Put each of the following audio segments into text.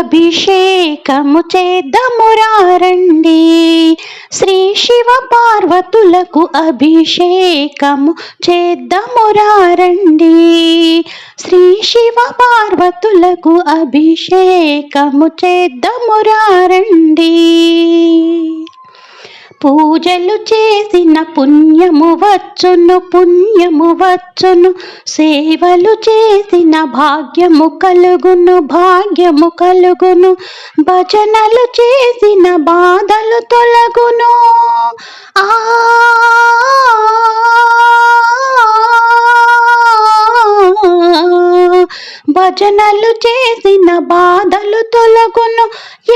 అభిషేకము చేద్దమురారండి శ్రీ శివ పార్వతులకు అభిషేకము చేద్దమురారండి శ్రీ శివ పార్వతులకు అభిషేకము చేద్దమురారండి పూజలు చేసిన పుణ్యము వచ్చును పుణ్యము వచ్చును సేవలు చేసిన భాగ్యము కలుగును భాగ్యము కలుగును భజనలు చేసిన బాధలు తొలగును. భజనలు చేసిన బాధలు తొలగును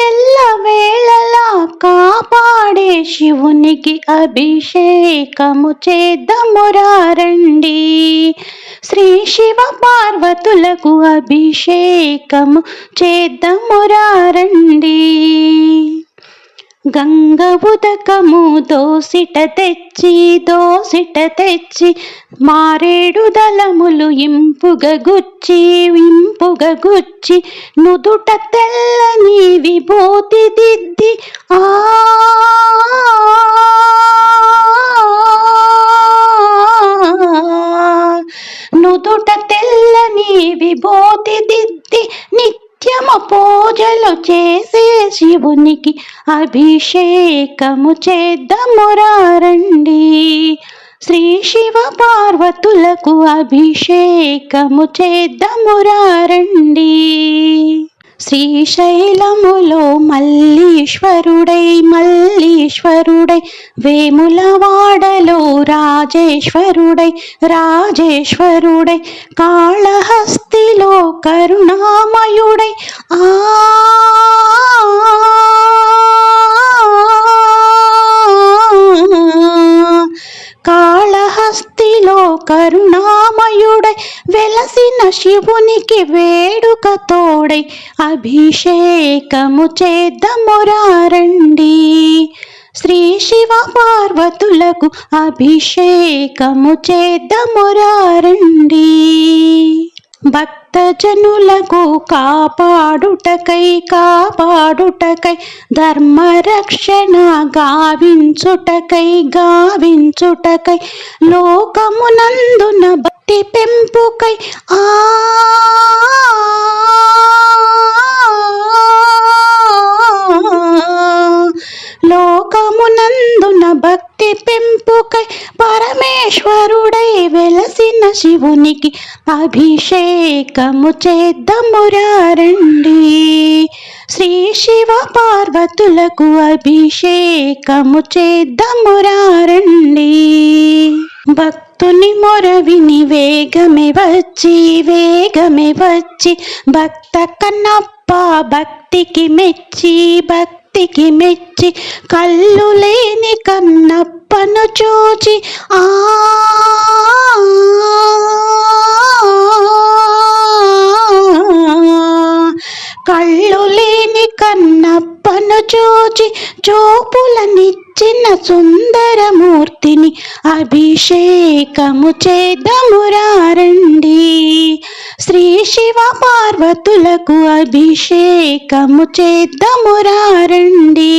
ఎల్ల వేళలా కాపాడే శివునికి అభిషేకము చేద్దమురారండి శ్రీ శివ పార్వతులకు అభిషేకము చేద్దమురారండి గంగ ఉదకము దోసిట తెచ్చి దోసిట తెచ్చి మారేడు దళములు ఇంపుగ గుచ్చి ఇంపుగ గుచ్చి నుదుట తెల్లని విభూతి దిద్ది ఆ నుదుట తెల్లని విభూతి దిద్ది నిత్య నిత్యము పూజలు చేసే శివునికి అభిషేకము చేద్దమురారండి శ్రీ శివ పార్వతులకు అభిషేకము చేద్దమురారండి శ్రీశైలములో మల్లీశ్వరుడై మల్లీశ్వరుడై వేములవాడలో రాజేశ్వరుడై రాజేశ్వరుడై కాళహస్త భక్తిలో కరుణామయుడై ఆ. కాళహస్తిలో కరుణామయుడై వెలసిన శివునికి వేడుక తోడై అభిషేకము చేద్దమురారండి. శ్రీ శివ పార్వతులకు అభిషేకము చేద్దమురారండి. భక్తజనులకు కాపాడుటకై కాపాడుటకై ధర్మరక్షణ గావించుటకై గావించుటకై లోకమునందున భక్తి పెంపుకై. ఆ లోకమునందున భక్తి పెంపుకై పరమేశ్వరుడై వెలసిన శివునికి అభిషేకము చేద్దమురారండి శ్రీ శివ పార్వతులకు అభిషేకము చేద్దమురారండి భక్తుని మొరవిని వేగమే వచ్చి వేగమే వచ్చి భక్త కన్నప్ప భక్తికి మెచ్చి భక్తి భక్తికి మెచ్చి కళ్ళు లేని కన్నప్పను చూచి ఆ కళ్ళు లేని కన్నప్పను చూచి చూపులనిచ్చిన సుందరమూర్తిని అభిషేకము చేద్దమురారండి శ్రీ శివ పార్వతులకు అభిషేకము చేద్దమురారండి